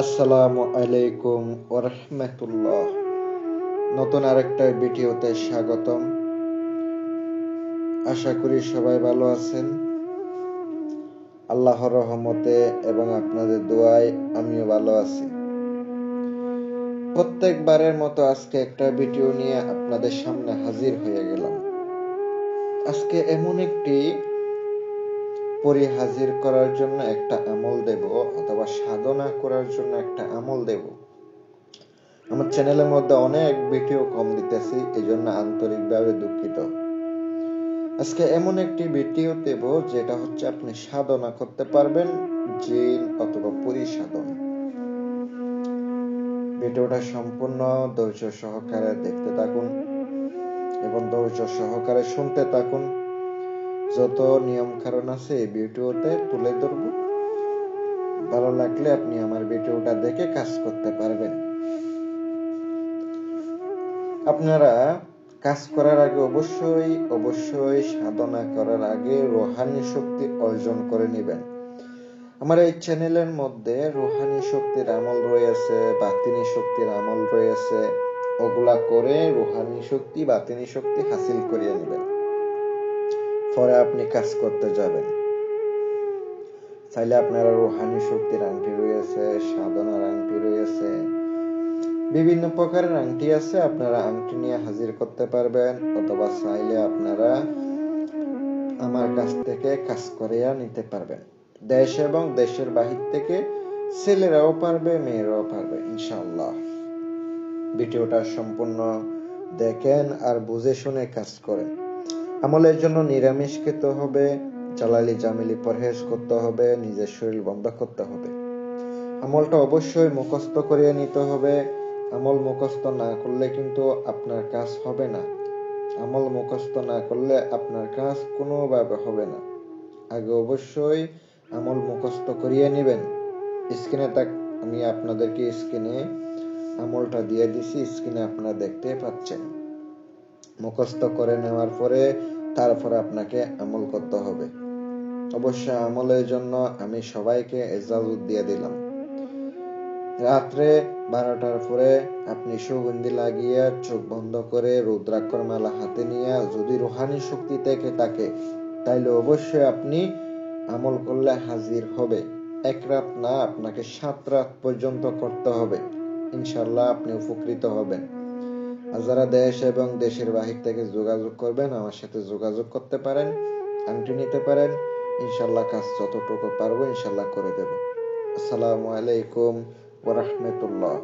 আসসালামু আলাইকুম ওরহমতুল্লাহ নতুন আরেকটা ভিডিওতে স্বাগতম। আশা করি সবাই ভালো আছেন। আল্লাহর রহমতে এবং আপনাদের দোয়ায় আমিও ভালো আছি। প্রত্যেকবারের মতো আজকে একটা ভিডিও নিয়ে আপনাদের সামনে হাজির হয়ে গেলাম। আজকে এমন একটি পরি হাজির করার জন্য একটা আমল দেব। সাধনা করার জন্য একটা আমল দেব। আমার চ্যানেলের মধ্যে অনেক ভিডিও কম দিতেছি এই জন্য আন্তরিকভাবে দুঃখিত। আজকে এমন একটি ভিডিও দেব, যেটা হচ্ছে আপনি সাধনা করতে পারবেন জিন অথবা পরিসাধন। ভিডিওটা সম্পূর্ণ ধৈর্য সহকারে দেখতে থাকুন এবং ধৈর্য সহকারে শুনতে থাকুন। যত নিয়ম কারণ আছে এই ভিডিওতে তুলে ধরব। ভালো লাগলে আপনি আমার ভিডিওটা দেখে কাজ করতে পারবেন। আপনারা কাজ করার আগে অবশ্যই অবশ্যই সাধনা করার আগে রোহানি শক্তি অর্জন করে নেবেন। আমার এই চ্যানেলের মধ্যে রোহানি শক্তির আমল রয়েছে, বাতিনি শক্তির আমল রয়েছে, ওগুলা করে রোহানি শক্তি, বাতিনি শক্তি হাসিল করিয়ে নেবেন। পরে আপনি কাজ করতে যাবেন। চাইলে আপনারা রোহানি শক্তির আংটি রয়েছে সাধনার আংটি রয়েছে বিভিন্ন প্রকারের আংটি আছে, আপনারা আংটি নিয়ে হাজির করতে পারবেন, অথবা চাইলে আপনারা আমার কাছ থেকে কাজ করিয়া নিতে পারবেন। দেশ এবং দেশের বাহির থেকে ছেলেরাও পারবে, মেয়েরাও পারবে ইনশাল্লাহ ভিডিওটা সম্পূর্ণ দেখেন আর বুঝে শুনে কাজ করেন। আমলের জন্য নিরামিষ খেতে হবে জালালি জামিলি পরহেজ করতে হবে, নিজের শরীর বন্ধ করতে হবে। আমলটা অবশ্যই মুখস্থ করিয়ে নিতে হবে। আমল মুখস্থ না করলে কিন্তু আপনার কাজ হবে না। আমল মুখস্থ না করলে আপনার কাজ কোনোভাবে হবে না। আগে অবশ্যই আমল মুখস্থ করিয়ে নেবেন। স্ক্রিনে তাক আমি আপনাদেরকে স্ক্রিনে আমলটা দিয়ে দিছি, স্ক্রিনে আপনারা দেখতে পাচ্ছেন। মুখস্থ করে নেওয়ার পরে তারপর আপনাকে আমল করতে হবে। অবশ্য আমলের জন্য আমি সবাইকে এজাজত দিয়ে দিলাম। রাত্রে বারোটার পরে আপনি সুগন্ধি লাগিয়ে চোখ বন্ধ করে রুদ্রাক্ষর মালা হাতে নিয়ে যদি রোহানি শক্তি থেকে থাকে, তাইলে অবশ্যই আপনি আমল করলে হাজির হবে। এক রাত না, আপনাকে সাত রাত পর্যন্ত করতে হবে। ইনশাল্লাহ আপনি উপকৃত হবেন। আর যারা দেশ এবং দেশের বাহির থেকে যোগাযোগ করবেন, আমার সাথে যোগাযোগ করতে পারেন, আংটি নিতে পারেন। ইনশাল্লাহ কাজ যতটুকু পারব ইনশাল্লাহ করে দেব। আসসালামু আলাইকুম ওরহমতুল্লাহ